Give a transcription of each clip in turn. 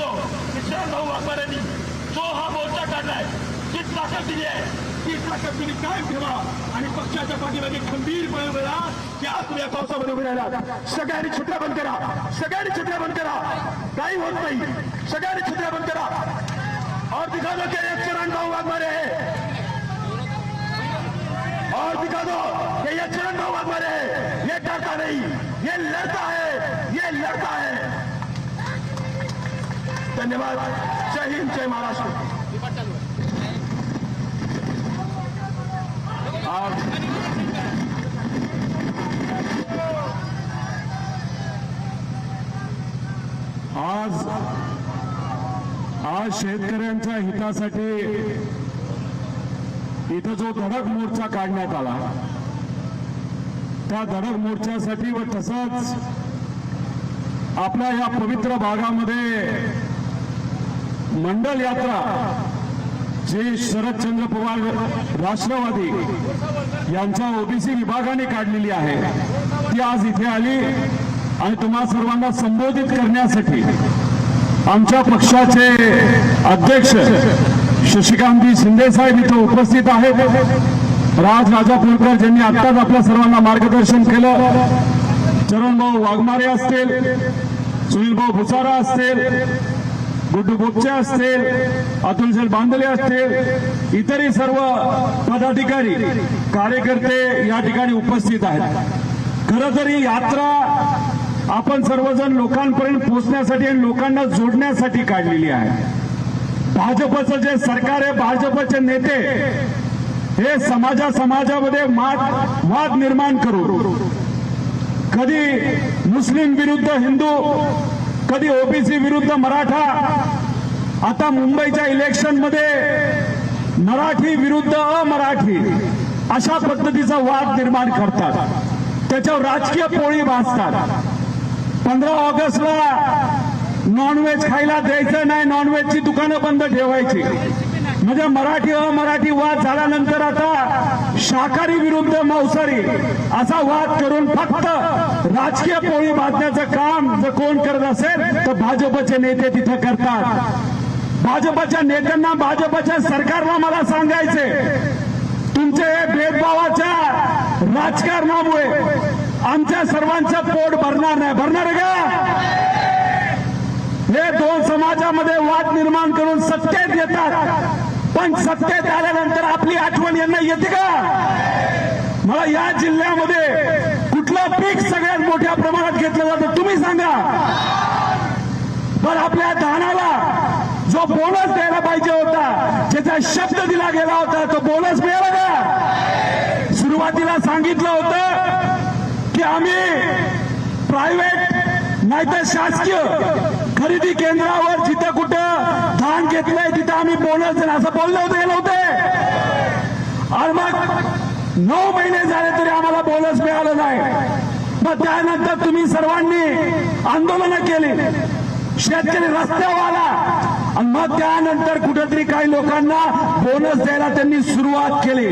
म्हणून तुम्हाला भाऊ वाघमाऱ्यांनी जो हा मोर्चा काढलाय जी ताकद दिली आहे. ती ताकद तुम्ही कायम ठेवा आणि पक्षाच्या पाठीमागे खंबीरपणे उभे की आज तुम्ही या पावसामध्ये उभे राहिला. सगळ्यांनी छत्र्या बंद करा. सगळ्यांनी छत्र्या बंद करा. काही होत नाही. सगळ्यांनी छत्र्या बंद करा. और दिखा दो क्या एक चरण भाऊ वाघमारे है. और दिखा दो कि ये चरण भाऊ वाघमारे है. ये डरता नहीं. ये लड़ता है. ये लड़ता है. धन्यवाद. जय हिंद जय महाराष्ट्र. आज आज शेतकऱ्यांच्या हितासाठी इथं जो धडक मोर्चा काढण्यात आला त्या धडक मोर्चासाठी व तसंच आपल्या या पवित्र भागामध्ये मंडल यात्रा जी शरदचंद्र पवार राष्ट्रवादी यांच्या ओबीसी विभागाने काढलेली आहे. ती आज इथे आली आणि तुम्हा सर्वांना संबोधित करण्यासाठी आमच्या पक्षाचे अध्यक्ष शशिकांतजी शिंदे साहेब इथं उपस्थित आहेत. राज राजा राजापूरकर ज्यांनी आत्ताच आपल्या सर्वांना मार्गदर्शन केलं. चरणभाऊ वाघमारे असतील सुनीलभाऊ भुसारा असतील गुड्डू बोपचे असतील अतुल सर बांदले असतील इतरही सर्व पदाधिकारी कार्यकर्ते या ठिकाणी उपस्थित आहेत. खरं तर ही यात्रा आपण सर्वजण लोकांपर्यंत पोहोचण्यासाठी आणि लोकांना जोडण्यासाठी काढलेली आहे भाजपचं जे सरकार आहे भाजपचे नेते हे समाजा समाजामध्ये मात वाद निर्माण करू कधी मुस्लिम विरुद्ध हिंदू कधी ओबीसी विरुद्ध मराठा? आता मुंबईच्या इलेक्शनमध्ये मराठी विरुद्ध अमराठी अशा पद्धतीचा वाद निर्माण करतात. त्याच्यावर राजकीय पोळी भासतात पंधरा ऑगस्टला नॉनव्हेज खायला द्यायचं नाही नॉनव्हेजची दुकानं बंद ठेवायची. म्हणजे मराठी मराठी वाद झाल्यानंतर आता शाकाहारी विरुद्ध मांसाहारी असा वाद करून फक्त राजकीय पोळी बांधण्याचं काम जर कोण करत असेल तर भाजपचे नेते तिथं करतात. भाजपच्या नेत्यांना भाजपच्या सरकारला मला सांगायचे तुमचे भेदभावाच्या राजकारणामुळे आमच्या सर्वांचं पोट भरणार नाही. भरणार का? हे दोन समाजामध्ये वाद निर्माण करून सत्तेत येतात. पण सत्तेत आल्यानंतर आपली आठवण यांना येते का? मला या जिल्ह्यामध्ये कुठलं पीक सगळ्यात मोठ्या प्रमाणात घेतलं जातं तुम्ही सांगा. पण आपल्या धानाला जो बोनस द्यायला पाहिजे होता ज्याचा शब्द दिला गेला होता तो बोनस मिळाला का? सुरुवातीला सांगितलं होतं की आम्ही प्रायव्हेट नाहीतर शासकीय खरेदी केंद्रावर जिथं कुठं धान घेतलंय तिथं आम्ही बोनस देणं असं बोललं होतं गेलं होते आणि मग नऊ महिने झाले तरी आम्हाला बोनस मिळालं नाही. मग त्यानंतर तुम्ही सर्वांनी आंदोलनं केली. शेतकरी रस्त्यावर आला. आणि मग त्यानंतर कुठेतरी काही लोकांना बोनस द्यायला त्यांनी सुरुवात केली.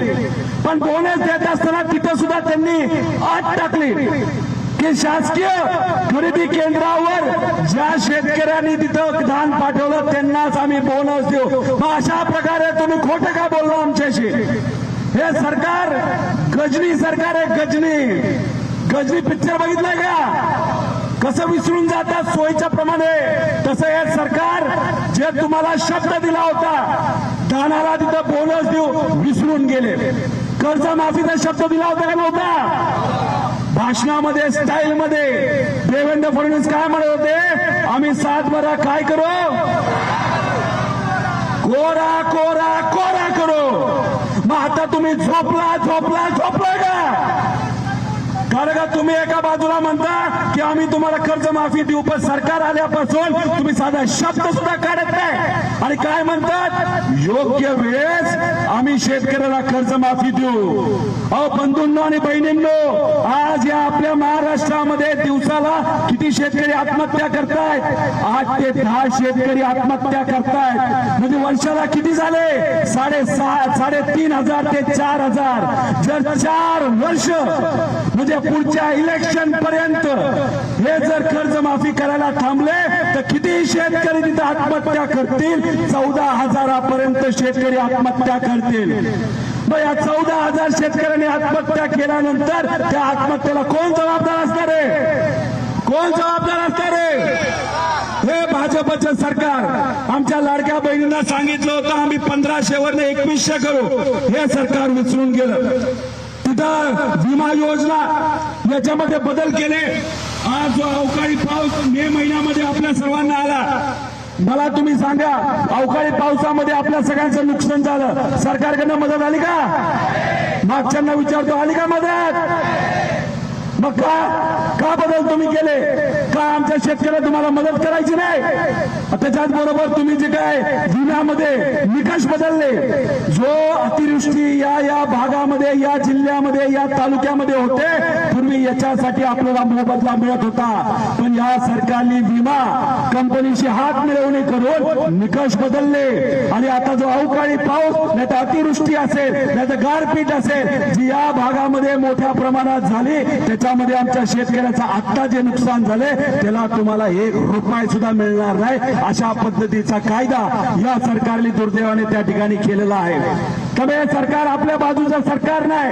पण बोनस देत असताना तिथं सुद्धा त्यांनी आत टाकली. की शासकीय खरेदी केंद्रावर ज्या शेतकऱ्यांनी तिथं धान पाठवलं त्यांनाच आम्ही बोनस देऊ. मग अशा प्रकारे तुम्ही खोटं का बोललो आमच्याशी? हे सरकार गजनी सरकार आहे गजनी. गजनी पिक्चर बघितलाय का? कसं विसरून जातात सोयीच्या प्रमाणे. तसं हे सरकार जे तुम्हाला शब्द दिला होता दानाला तिथं बोनस देऊ विसरून गेले. कर्जमाफीचा शब्द दिला होता का नव्हता? भाषणामध्ये स्टाईल मध्ये देवेंद्र फडणवीस काय म्हणत होते? आम्ही सात बरा काय करू? कोरा कोरा कोरा करू. मग आता तुम्ही झोपला झोपला झोपला का? कारण का? तुम्ही एका बाजूला म्हणता की आम्ही तुम्हाला कर्जमाफी देऊ पण सरकार आल्यापासून तुम्ही साधा शब्द सुद्धा काढत नाही. आणि काय म्हणतात? योग्य वेळेस आम्ही शेतकऱ्याला कर्जमाफी देऊ. अहो बंधूंनो आणि बहिणींनो आज या आपल्या महाराष्ट्रामध्ये दिवसाला किती शेतकरी आत्महत्या करतायत? आठ ते दहा शेतकरी आत्महत्या करतायत. म्हणजे वर्षाला किती झाले? साडेसहा साडेतीन हजार ते चार हजार. जर चार वर्ष म्हणजे पुढच्या इलेक्शन पर्यंत हे जर कर्ज माफी करायला थांबले तर किती शेतकरी तिथे आत्महत्या करतील? चौदा हजारापर्यंत शेतकरी आत्महत्या करतील. मग या चौदा हजार शेतकऱ्यांनी आत्महत्या केल्यानंतर त्या आत्महत्येला कोण जबाबदार असणार आहे? कोण जबाबदार असणार आहे? हे भाजपचं सरकार. आमच्या लाडक्या बहिणींना सांगितलं होतं आम्ही पंधराशेवर एकवीसशे करू. हे सरकार विसरून गेलं. तिथं विमा योजना याच्यामध्ये बदल केले. आज जो अवकाळी पाऊस मे महिन्यामध्ये आपल्या सर्वांना आला. मला तुम्ही सांगा अवकाळी पावसामध्ये आपल्या सगळ्यांचं नुकसान झालं. सरकारकडनं मदत आली का? मागच्यांना विचारतो आली का मदत? मग का का बदल तुम्ही केले? का आमच्या शेतकऱ्याला तुम्हाला मदत करायची नाही? त्याच्याच बरोबर तुम्ही जे काय विम्यामध्ये निकष बदलले जो अतिवृष्टी या या भागामध्ये या जिल्ह्यामध्ये या तालुक्यामध्ये होते पूर्वी याच्यासाठी आपल्याला मोबदला मिळत होता. पण या सरकारने विमा कंपनीशी हात मिळवणी करून निकष बदलले. आणि आता जो अवकाळी पाऊस नाही तर अतिवृष्टी असेल नाही तर गारपीट असेल जी या भागामध्ये मोठ्या प्रमाणात झाली त्याच्या दिवसामध्ये आमच्या शेतकऱ्याचं आत्ता जे नुकसान झालंय त्याला तुम्हाला एक रुपये सुद्धा मिळणार नाही. अशा पद्धतीचा कायदा या सरकारने दुर्दैवाने त्या ठिकाणी केलेला आहे. तर हे सरकार आपल्या बाजूचं सरकार नाही.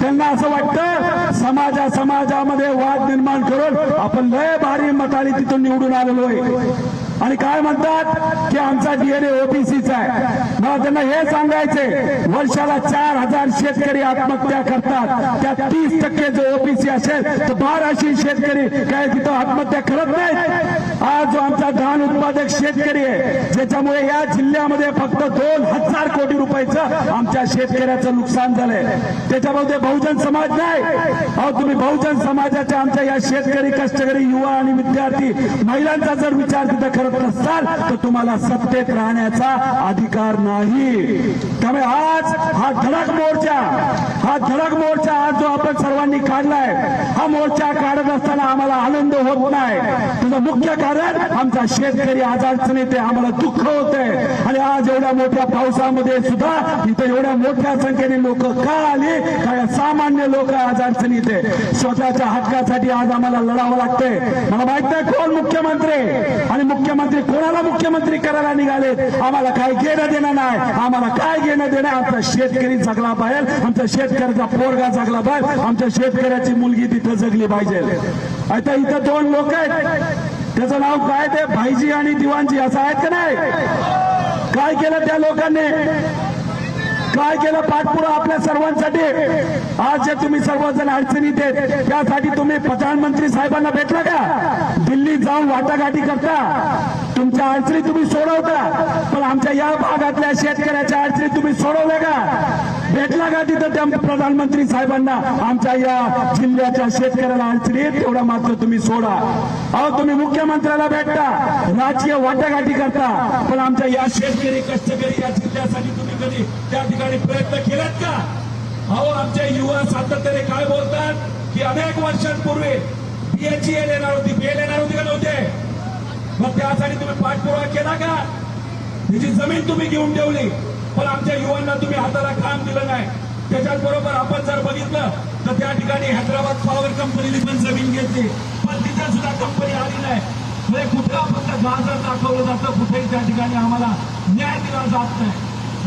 त्यांना असं वाटतं समाजा समाजामध्ये वाद निर्माण करून आपण लय भारी मताने तिथून निवडून आलेलो आहे. आणि काय म्हणतात? की आमचा डीएनए ओबीसीचा आहे. मला त्यांना हे सांगायचे वर्षाला चार हजार शेतकरी आत्महत्या करतात. त्या तीस टक्के जो ओबीसी असेल तर बाराशे शेतकरी काय तिथं आत्महत्या करत नाहीत. आज जो आमचा धान उत्पादक शेतकरी आहे ज्याच्यामुळे या जिल्ह्यामध्ये फक्त दोन हजार कोटी रुपयाचं आमच्या शेतकऱ्याचं नुकसान झालंय. त्याच्यामध्ये बहुजन समाज नाही. अहो तुम्ही बहुजन समाजाच्या आमच्या या शेतकरी कष्टकरी युवा आणि विद्यार्थी महिलांचा जर विचार तिथं बरोबर असाल तर तुम्हाला सत्तेत राहण्याचा अधिकार नाही. त्यामुळे आज हा धडक मोर्चा हा धडक मोर्चा आज जो आपण सर्वांनी काढलाय हा मोर्चा काढत असताना आम्हाला आनंद होत नाही. त्याचं मुख्य कारण आमचा शेतकरी आज अडचणीत आहे आम्हाला दुःख होतंय. आणि आज एवढ्या मोठ्या पावसामध्ये सुद्धा इथं एवढ्या मोठ्या संख्येने लोक का आले? काय सामान्य लोक आज अडचणीत आहे. स्वतःच्या हक्कासाठी आज आम्हाला लढावं लागतंय. मला माहीत नाही कोण मुख्यमंत्री आणि मुख्यमंत्री कोणाला मुख्यमंत्री करायला निघाले? आम्हाला काय घेणं देणं नाही. आम्हाला काय घेणं देणं? आमचा शेतकरी जगला पाहिजे आमच्या शेतकऱ्याचा पोरगा जगला पाहिजे आमच्या शेतकऱ्याची मुलगी तिथं जगली पाहिजे. आता इथं दोन लोक आहेत. त्याचं नाव काय ते? भाईजी आणि दिवानजी असं आहेत का नाही? काय केलं त्या लोकांनी? काय केलं पाठपुरा आपल्या सर्वांसाठी? आज जे तुम्ही सर्वजण अडचणीत आहेत त्यासाठी तुम्ही प्रधानमंत्री साहेबांना भेटला का? दिल्ली जाऊन वाटाघाटी करता? तुमच्या अडचणी तुम्ही सोडवता. पण आमच्या या भागातल्या शेतकऱ्याच्या अडचणी तुम्ही सोडवल्या का? भेटला का तिथं त्या प्रधानमंत्री साहेबांना? आमच्या या जिल्ह्याच्या शेतकऱ्याला अडचणीत तेवढा मात्र तुम्ही सोडा. अहो तुम्ही मुख्यमंत्र्याला भेटता राजकीय वाटाघाटी करता पण आमच्या या शेतकरी कष्टकरी या जिल्ह्यासाठी तुम्ही कधी त्या ठिकाणी प्रयत्न केलात का? अहो आमच्या युवा सातत्याने काय बोलतात की अनेक वर्षांपूर्वी बीएचईएल येणार होती बीएल येणार होती का नव्हते? मग त्यासाठी तुम्ही पाठपुरावा केला का? तिची जमीन तुम्ही घेऊन ठेवली पण आमच्या युवांना तुम्ही हाताला काम दिलं नाही. त्याच्याच बरोबर आपण जर बघितलं तर त्या ठिकाणी हैदराबाद पॉवर कंपनीने पण जमीन घेतली पण तिथे सुद्धा कंपनी आली नाही. म्हणजे कुठं फक्त गाजर दाखवलं जातं कुठेही त्या ठिकाणी आम्हाला न्याय दिला जात नाही.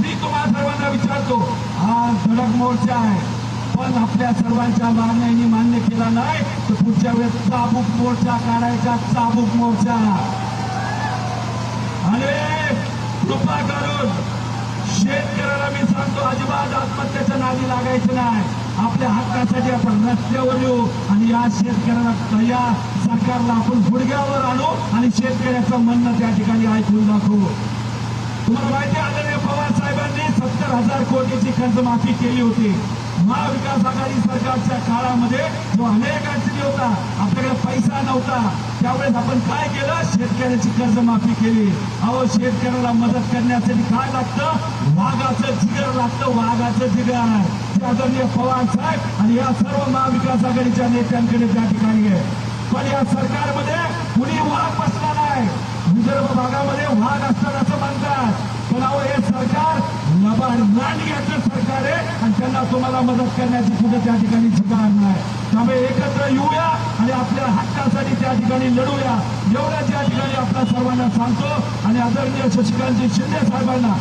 मी तुम्हाला सर्वांना विचारतो हा धडक मोर्चा आहे. पण आपल्या सर्वांच्या मागण्यांनी मान्य केला नाही तर पुढच्या वेळेस चाबूक मोर्चा काढायचा चाबूक मोर्चा. आणि कृपा करून शेतकऱ्याला मी सांगतो अजिबात आत्महत्याच्या नादी लागायचं नाही. आपल्या हक्कासाठी आपण रस्त्यावर येऊ आणि या शेतकऱ्याला या सरकारला आपण गुडघ्यावर आणू आणि शेतकऱ्याचं म्हणणं त्या ठिकाणी ऐकून दाखवू. तुम्हाला माहिती आदरणीय पवार साहेबांनी सत्तर हजार कोटीची कर्जमाफी केली होती. महाविकास आघाडी सरकारच्या काळामध्ये जो अनेक अडचणी होता आपल्याकडे पैसा नव्हता. त्यावेळेस आपण काय केलं? शेतकऱ्याची कर्जमाफी केली. अहो शेतकऱ्याला मदत करण्यासाठी काय लागतं? वाघाचं जिगर लागतं. वाघाचं जिगर ते आदरणीय पवार साहेब आणि या सर्व महाविकास आघाडीच्या नेत्यांकडे त्या ठिकाणी आहे. पण या सरकारमध्ये कुणी वाघ बसला नाही. विदर्भ भागामध्ये वाघ असतात असं म्हणतात. पण अहो हे सरकार बाबा याचं सरकार आहे आणि त्यांना तुम्हाला मदत करण्याची सुद्धा त्या ठिकाणी ठिकाण नाही त्यामुळे एकत्र येऊया आणि आपल्या हक्कासाठी त्या ठिकाणी लढूया. एवढ्या त्या ठिकाणी आपल्या सर्वांना सांगतो. आणि आदरणीय शशिकांतजी शिंदे साहेबांना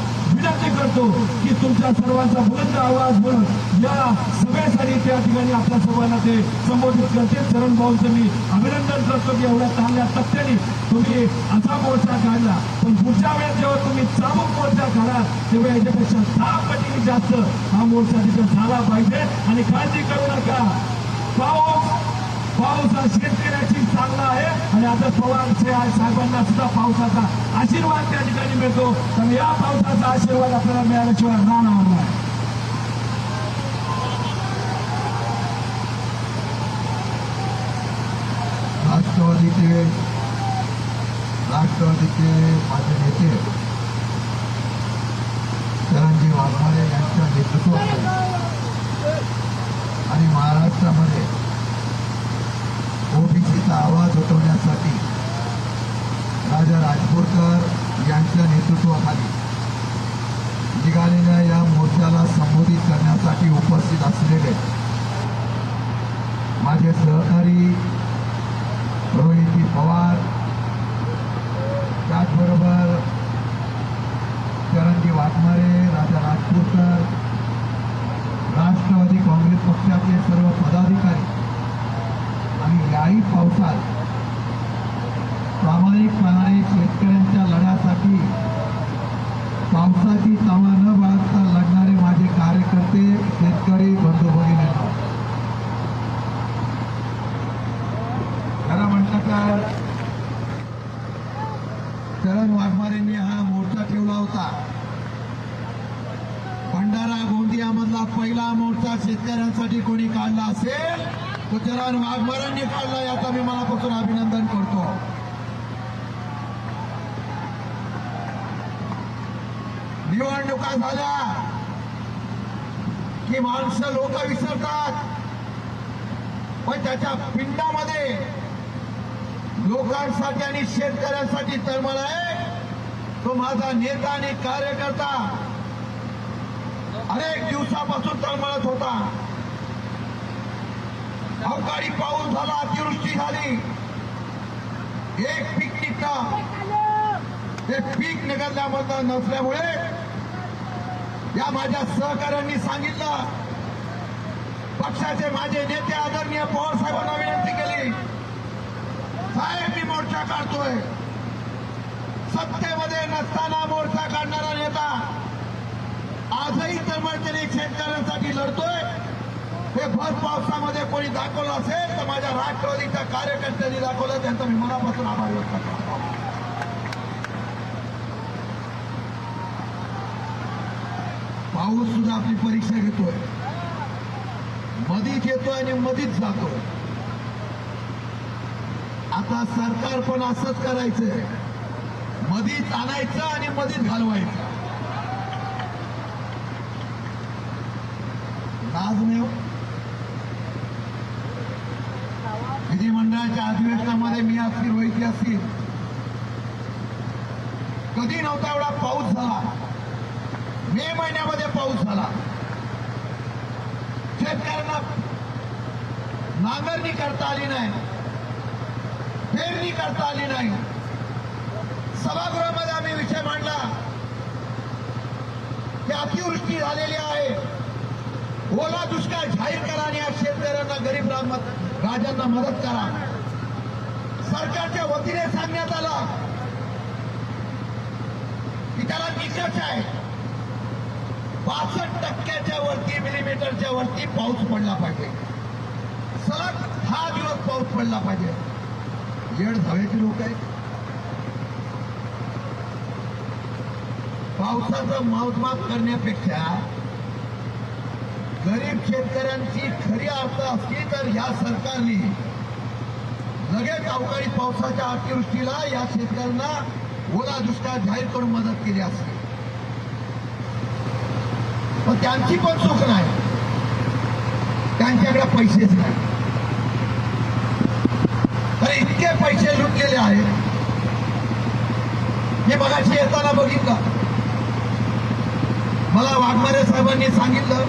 विनंती करतो की तुमच्या सर्वांचा बुलंद आवाज म्हणून या सगळ्यासाठी त्या ठिकाणी आपल्या सर्वांना ते संबोधित करते. चरण भाऊंचं मी अभिनंदन करतो की एवढ्या चांगल्या तत्त्याने तुम्ही असा मोर्चा काढला. पण पुढच्या वेळेस जेव्हा तुम्ही चाबूक मोर्चा काढा तेव्हा याच्यापेक्षा दहा पटीने जास्त हा मोर्चा तिथे झाला पाहिजे. आणि काळजी करू नका. पाऊस पाऊस हा शेतकऱ्याची चांगला आहे. आणि आता पवार साहेबांना सुद्धा पावसाचा आशीर्वाद त्या ठिकाणी मिळतो. तर या पावसाचा आशीर्वाद आपल्याला मिळाल्याशिवाय राहणार नाही. राष्ट्रवादीचे राष्ट्रवादीचे माझे नेते चरणजी वाघमारे यांच्या नेतृत्वाखाली आणि महाराष्ट्रामध्ये ओबीसीचा आवाज उठवण्यासाठी राजा राजपूरकर यांच्या नेतृत्वाखाली निघालेल्या या मोर्चाला संबोधित करण्यासाठी उपस्थित असलेले माझे सहकारी रोहिती पवार त्याचबरोबर चरणजी वाघमारे राजा राजपूरकर राष्ट्रवादी काँग्रेस पक्षाचे सर्व पदाधिकारी आणि याही पावसात प्रामाणिकपणाने शेतकऱ्यांच्या लढ्यासाठी पावसाची तवा न बाळगता लढणारे माझे कार्यकर्ते शेतकरी बंधू भगिनी खरं म्हटलं तर चरण वाघमारेंनी हा मोर्चा ठेवला होता. भंडारा गोंदियामधला पहिला मोर्चा शेतकऱ्यांसाठी कोणी काढला असेल तो चरण वाघमारेंनी काढला याचा मी मनापासून अभिनंदन करतो. धोका झाला की माणसं लोक विसरतात. पण त्याच्या पिंडामध्ये लोकांसाठी आणि शेतकऱ्यांसाठी तळमळ आहे तो माझा नेता आणि कार्यकर्ता अनेक दिवसापासून तळमळत होता. अवकाळी पाऊस झाला अतिवृष्टी झाली. एक पीक निघता ते पीक निघाल्यामधलं नसल्यामुळे या माझ्या सहकाऱ्यांनी सांगितलं. पक्षाचे माझे नेते आदरणीय पवार साहेबांना विनंती केली. साहेब मी मोर्चा काढतोय. सत्तेमध्ये नसताना मोर्चा काढणारा नेता आजही तळमळतेने शेतकऱ्यांसाठी लढतोय. हे भर पावसामध्ये कोणी दाखवलं असेल तर माझ्या राष्ट्रवादीच्या कार्यकर्त्यांनी दाखवलं त्यांचा मी मनापासून आभार व्यक्त करतो. पाऊस सुद्धा आपली परीक्षा घेतोय. मधीच येतोय आणि मधीत जातोय. आता सरकार पण असंच करायचंय. मधीत आणायचं आणि मधीत घालवायचं. लाज नाही हो. विधिमंडळाच्या अधिवेशनामध्ये मी असतील रोहिती असतील. कधी नव्हता एवढा पाऊस झाला. मे महिन्यामध्ये पाऊस झाला. शेतकऱ्यांना नांगरणी करता आली नाही. पेरणी करता आली नाही. सभागृहामध्ये आम्ही विषय मांडला. की अतिवृष्टी झालेली आहे. ओला दुष्काळ जाहीर करा आणि या शेतकऱ्यांना गरीब राजांना मदत करा. सरकारच्या वतीने सांगण्यात आलं. की त्याला निकष आहे. बासष्ट टक्क्याच्या वरती मिलीमीटरच्या वरती पाऊस पडला पाहिजे. सलग दहा दिवस पाऊस पडला पाहिजे. येड धावेची लोक आहेत पावसाचं मोजमाप करण्यापेक्षा गरीब शेतकऱ्यांची खरी अर्थ असली तर या सरकारने लगेच अवकाळी पावसाच्या अतिवृष्टीला या शेतकऱ्यांना ओला दुष्काळ जाहीर करून मदत केली असते. पण त्यांची पण चूक नाही. त्यांच्याकडे पैसेच नाही. तर इतके पैसे लुटलेले आहेत. हे मगाशी येताना बघितलं. मला वाघमारे साहेबांनी सांगितलं.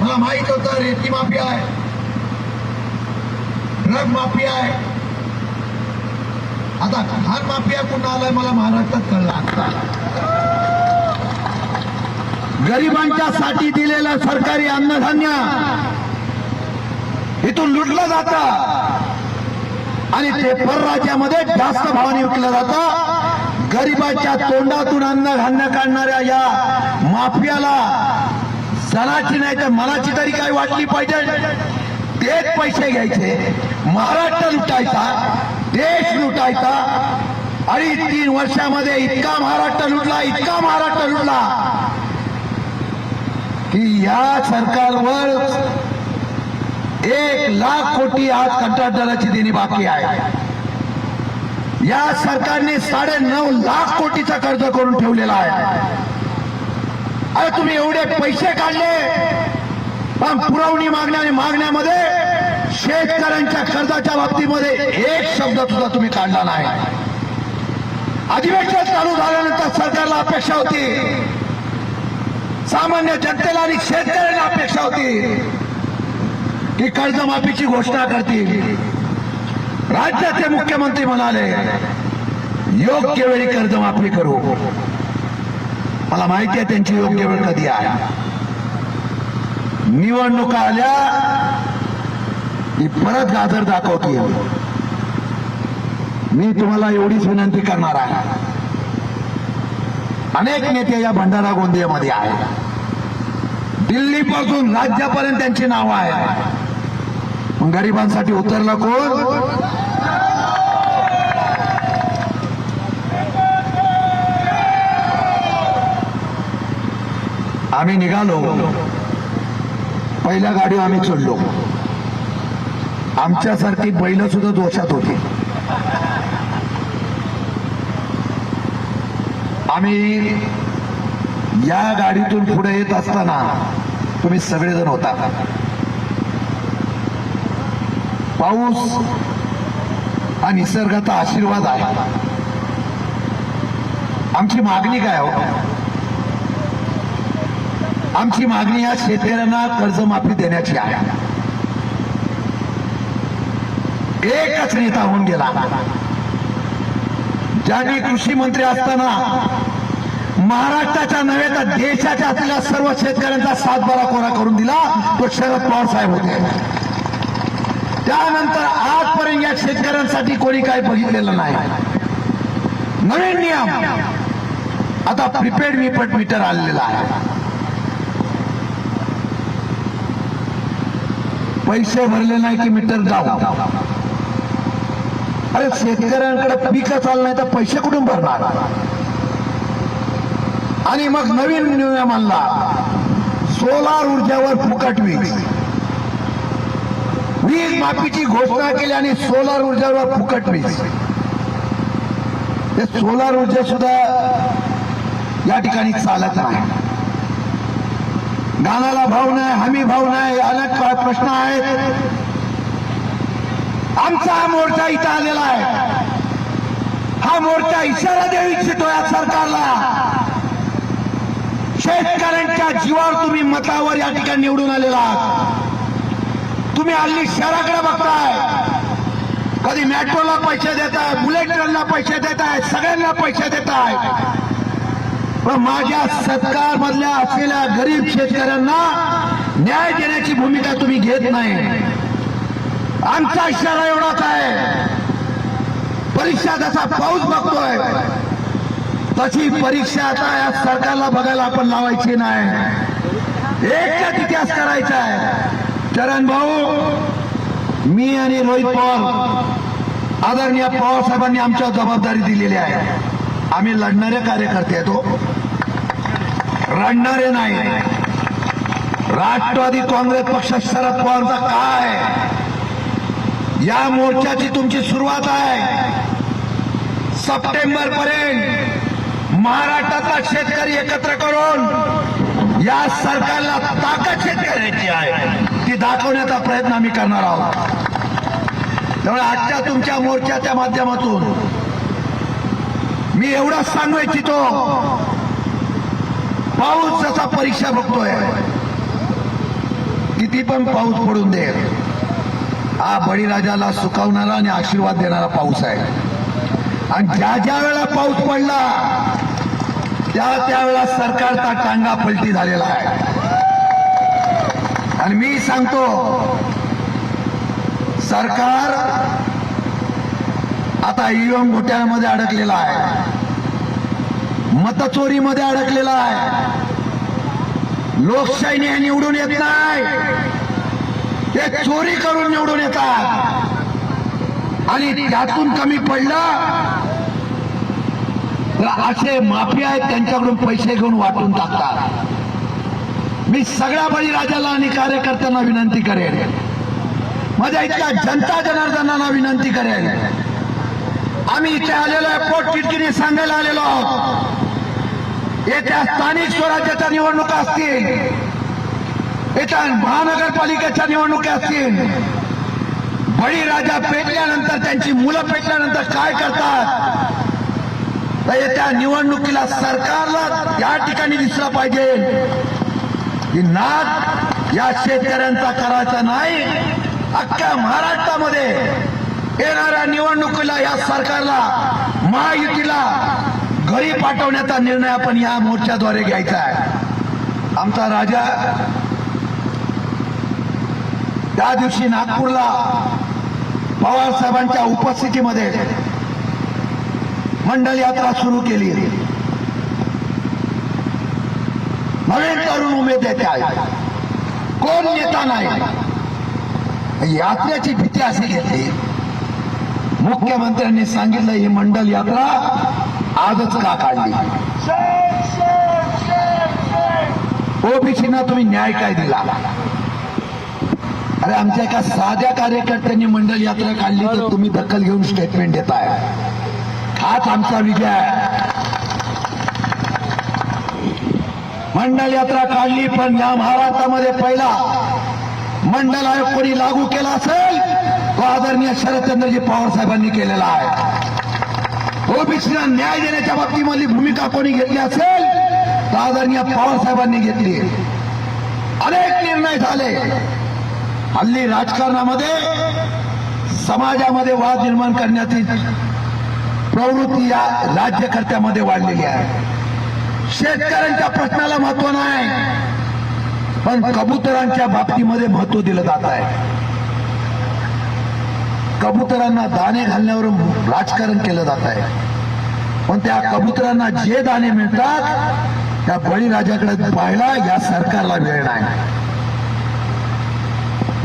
मला माहीत होतं रेती माफिया आहे. ड्रग माफिया आहे. आता खान माफिया कुठं आलाय मला महाराष्ट्रात कळला गरिबांच्या साठी दिलेलं सरकारी अन्नधान्य इथून लुटलं जातं. आणि ते परराज्यामध्ये जास्त भावाने विकलं जातं. गरिबाच्या तोंडातून अन्नधान्य काढणाऱ्या या माफियाला सणाची नाही तर मनाची तरी काय वाटली पाहिजे? तेच पैसे घ्यायचे. महाराष्ट्र लुटायचा देश लुटायचा. अडीच तीन वर्षामध्ये इतका महाराष्ट्र लुटला इतका महाराष्ट्र लुटला. की या सरकारवर एक लाख कोटी आज कंत्राटदाराची देणी बाकी आहे. या सरकारने साडे नऊ लाख कोटीचा कर्ज करून ठेवलेला आहे. अरे तुम्ही एवढे पैसे काढले पण पुरवणी मागण्या आणि मागण्यामध्ये शेतकऱ्यांच्या कर्जाच्या बाबतीमध्ये एक शब्द सुद्धा तुम्ही काढला नाही. अधिवेशन चालू झाल्यानंतर सरकारला अपेक्षा होती सामान्य जनतेला आणि शेतकऱ्यांना अपेक्षा होती की कर्जमाफीची घोषणा करतील. राज्याचे मुख्यमंत्री म्हणाले योग्य वेळी कर्जमाफी करू. मला माहिती आहे त्यांची योग्य वेळ कधी आहे. निवडणुका आल्या की परत गाजर दाखवतो मी तुम्हाला एवढीच विनंती करणार आहे. अनेक नेते या भंडारा गोंदियामध्ये आहेत. दिल्लीपासून राज्यापर्यंत त्यांची नावं आहेत. गरिबांसाठी उतरला कोण? आम्ही निघालो. पहिल्या गाडी आम्ही चढलो. आमच्यासारखी बैल सुद्धा दोषात होती. आम्ही या गाडीतून पुढे येत असताना तुम्ही सगळेजण होता. पाऊस हा निसर्गाचा आशीर्वाद आहे. आमची मागणी काय हो? आमची मागणी या शेतकऱ्यांना कर्जमाफी देण्याची आहे. एकच नेता होऊन गेला. ज्यांनी कृषी मंत्री असताना महाराष्ट्राच्या नव्हे तर देशाच्या असलेल्या सर्व शेतकऱ्यांचा सातबारा कोरा करून दिला तो शरद पवार साहेब होते. त्यानंतर आजपर्यंत या शेतकऱ्यांसाठी कोणी काही बघितलेलं नाही. नवीन नियम. आता प्रिपेड विपट मीटर आलेला आहे. पैसे भरले नाही की मीटर जाऊ. अरे शेतकऱ्यांकडे पीक चाललं नाही तर पैसे कुठून भरणार? आणि मग नवीन नियम आणला सोलार ऊर्जावर फुकट वीज. वीज माफीची घोषणा केली आणि सोलार ऊर्जावर फुकट वीज. हे सोलार ऊर्जा सुद्धा या ठिकाणी चालत नाही. गानाला भाव नाही हमी भाव नाही अनेक प्रश्न आहेत. आमचा हा मोर्चा इथं आलेला आहे. हा मोर्चा इशारा देऊ इच्छितो या सरकारला. शेतकऱ्यांच्या जीवावर तुम्ही मतावर या ठिकाणी निवडून आलेला आहात. तुम्ही हल्ली शहराकडे बघताय. कधी मेट्रोला पैसे देताय बुलेट ट्रेनला पैसे देताय सगळ्यांना पैसे देताय. पण माझ्या सरकार मधल्या असलेल्या गरीब शेतकऱ्यांना न्याय देण्याची भूमिका तुम्ही घेत नाही. आमचा इशारा एवढाच आहे. परीक्षा जसा पाऊस बघतोय तशी परीक्षा आता या सरकारला बघायला आपण लावायची नाही. एकच इतिहास करायचा आहे. चरण भाऊ मी आणि रोहित पवार आदरणीय पवार साहेबांनी आमच्या जबाबदारी दिलेली आहे. आम्ही लढणारे कार्यकर्ते तो हो. रडणारे नाही. राष्ट्रवादी काँग्रेस पक्ष शरद पवारचा काय या मोर्चाची तुमची सुरुवात आहे. सप्टेंबर पर्यंत महाराष्ट्रातला शेतकरी एकत्र करून या सरकारला ताकद शेतकऱ्याची आहे. ती दाखवण्याचा प्रयत्न आम्ही करणार आहोत. त्यामुळे आजच्या तुमच्या मोर्चाच्या माध्यमातून मी एवढंच सांगू इच्छितो पाऊस जसा परीक्षा बघतोय किती पण पाऊस पडून दे हा बळीराजाला सुकावणारा आणि आशीर्वाद देणारा पाऊस आहे. आणि ज्या ज्या वेळेला पाऊस पडला त्या त्यावेळेला सरकारचा टांगा पलटी झालेला आहे. आणि मी सांगतो सरकार आता ईव्हीएम घोटाळ्यामध्ये अडकलेला आहे. मतचोरीमध्ये अडकलेला आहे. लोकशाहीने हे निवडून येत नाही. ते चोरी करून निवडून येतात. आणि त्यातून कमी पडलं असे माफिया आहेत त्यांच्याकडून पैसे घेऊन वाटून टाकतात. मी सगळ्या बळीराजाला आणि कार्यकर्त्यांना विनंती करेन. माझ्या इथल्या जनता जनार्दनांना विनंती करेन. आम्ही इथे आलेलो आहे पोट सांगायला आलेलो आहोत. येत्या स्थानिक स्वराज्याच्या निवडणुका असतील. येत्या महानगरपालिकेच्या निवडणुका असतील. बळीराजा पेटल्यानंतर त्यांची मुलं पेटल्यानंतर काय करतात? येत्या निवडणुकीला सरकारला या ठिकाणी दिसला पाहिजे. की नाद या शेतकऱ्यांचा करायचा नाही अख्ख्या महाराष्ट्रामध्ये येणाऱ्या निवडणुकीला या सरकारला महायुतीला घरी पाठवण्याचा निर्णय आपण या मोर्चाद्वारे घ्यायचा आहे. आमचा राजा त्या दिवशी नागपूरला पवार साहेबांच्या उपस्थितीमध्ये मंडल यात्रा सुरू केली. नवीन तरुण उमेद येते आहे कोण नेता नाही? यात्रेची भीती अशी घेतली. मुख्यमंत्र्यांनी सांगितलं ही मंडल यात्रा आजच का काढली? ओबीसीना तुम्ही न्याय काय दिला? अरे आमच्या एका साध्या कार्यकर्त्यांनी मंडल यात्रा काढली तर तुम्ही दखल घेऊन स्टेटमेंट देताय. हाच आमचा विजय. आहे मंडल यात्रा काढली पण या महाराष्ट्रामध्ये पहिला मंडल आयोग कोणी लागू केला असेल तो आदरणीय शरदचंद्रजी पवार साहेबांनी केलेला आहे. ओबीसीला न्याय देण्याच्या बाबतीमधली भूमिका कोणी घेतली असेल तर आदरणीय पवार साहेबांनी घेतली. अनेक निर्णय झाले. हल्ली राजकारणामध्ये समाजामध्ये वाद निर्माण करण्याची प्रवृत्ती या राज्यकर्त्यामध्ये वाढलेली आहे. शेतकऱ्यांच्या प्रश्नाला महत्त्व नाही पण कबुतरांच्या बाबतीमध्ये महत्त्व दिलं जात आहे. कबुतरांना दाणे घालण्यावर राजकारण केलं जात आहे. पण त्या कबुतरांना जे दाणे मिळतात त्या बळीराजाकडे पाहायला या सरकारला वेळ नाही.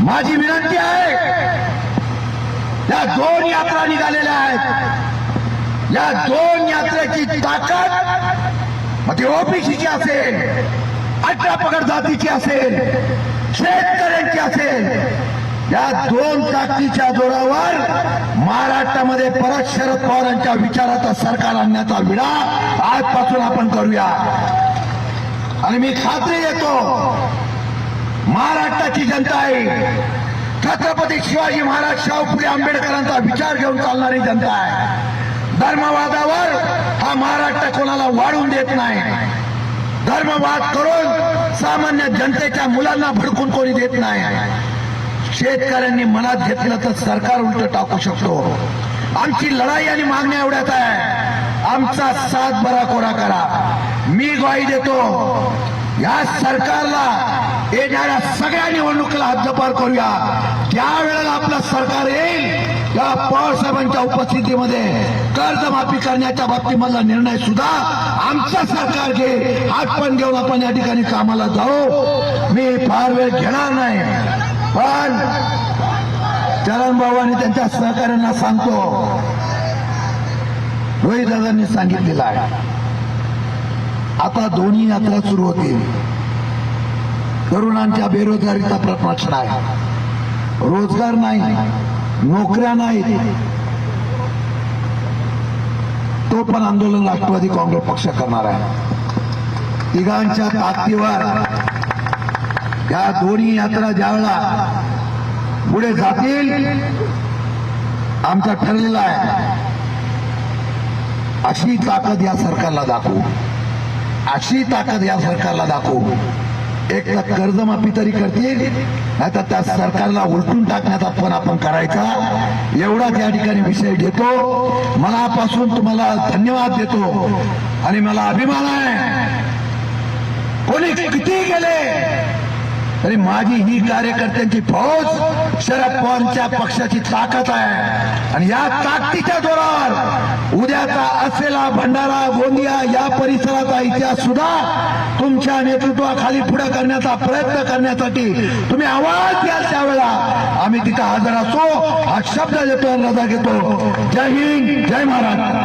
माझी विनंती आहे त्या दोन यात्रा निघालेल्या आहेत. या दोन यात्रेची ताकद मग ती ओबीसीची असेल अठरा पगड जातीची असेल शेतकऱ्यांची असेल या दोन ताकदीच्या जोरावर महाराष्ट्रामध्ये परत शरद पवारांच्या विचाराचा सरकार आणण्याचा विडा आजपासून आपण करूया. आणि मी खात्री देतो महाराष्ट्राची जनता आहे छत्रपती शिवाजी महाराज शाहू फुले आंबेडकरांचा विचार घेऊन चालणारी जनता आहे. धर्मवादावर हा महाराष्ट्र कोणाला वाढून देत नाही. धर्मवाद करून सामान्य जनतेच्या मुलांना भडकून कोणी देत नाही. शेतकऱ्यांनी मनात घेतलं तर सरकार उलट टाकू शकतो. आमची लढाई आणि मागण्या एवढ्यात आहे. आमचा साथ बरा कोरा करा. मी ग्वाही देतो. या सरकारला येणाऱ्या सगळ्या निवडणुकीला हद्दपार करूया. त्यावेळेला आपलं सरकार येईल या पवारसाहेबांच्या उपस्थितीमध्ये कर्जमाफी करण्याच्या बाबतीमधला निर्णय सुद्धा आमचं सरकार घे. हात पण घेऊन आपण या ठिकाणी कामाला जाऊ. मी फार वेळ घेणार नाही. पण चरण भाऊ आणि त्यांच्या सहकार्यांना सांगतो. रोहित दादांनी सांगितलेलं आहे. आता दोन्ही यात्रा सुरू होतील. तरुणांच्या बेरोजगारीचा प्रश्न आहे रोजगार नाही. नोकऱ्या नाहीत. तो पण आंदोलन राष्ट्रवादी काँग्रेस पक्ष करणार आहे. तिघांच्या ताकदीवर या दोन्ही यात्रा ज्यावेळेला पुढे जातील आमचा ठरलेला आहे. अशी ताकद या सरकारला दाखवू. अशी ताकद या सरकारला दाखवू. एक तर कर्जमाफी तरी करतील नाही तर त्या सरकारला उलटून टाकण्याचा पण आपण करायचा. एवढाच या ठिकाणी विषय घेतो. मनापासून तुम्हाला धन्यवाद देतो. आणि मला अभिमान आहे. कोणी किती गेले आणि माझी ही कार्यकर्त्यांची फौज शरद पवारच्या पक्षाची ताकद आहे. आणि या ताकदीच्या जोरावर उद्याचा असलेला भंडारा गोंदिया या परिसराचा इतिहास सुद्धा तुमच्या नेतृत्वाखाली पुढे करण्याचा प्रयत्न करण्यासाठी तुम्ही आवाज द्याल त्यावेळेला. आम्ही तिथं हजर असतो हा शब्द देतो आणि रजा घेतो. जय हिंद जय महाराज